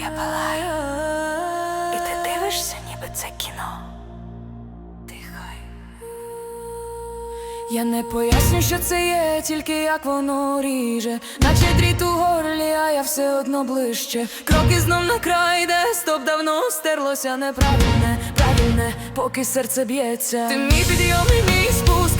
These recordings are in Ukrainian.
я палаю, і ти дивишся, ніби це кіно. Тихай. Я не поясню, що це є, тільки як воно ріже, наче дріт у горлі, а я все одно ближче. Кроки знов на край, де стоп давно стерлося неправильне, правильне, поки серце б'ється. Ти мій підйом і мій спуск.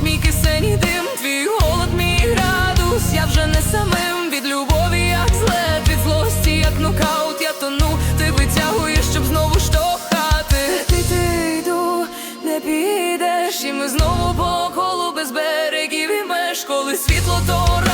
Підеш, і ми знову по колу без берегів і меж Коли світло, то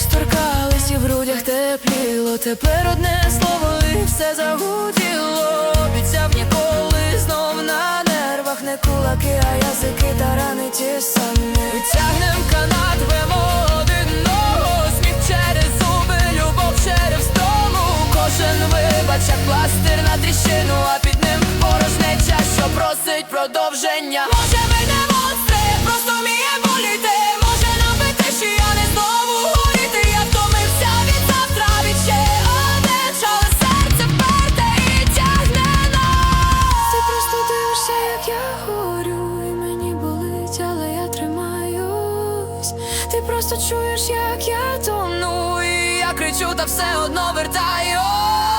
Колись торкались і в грудях тепліло, тепер одне слово і все загуділо. Обіцяв ніколи знов на нервах не кулаки, а язики та рани ті самі. Витягнем канат, вемо один ногу, сміх через зуби, любов через тому. Кожен вибач, як пластир на тріщину, а під ним порожнеча, що просить продовження. Ти просто чуєш, як я тону, і я кричу, та все одно вертаюсь.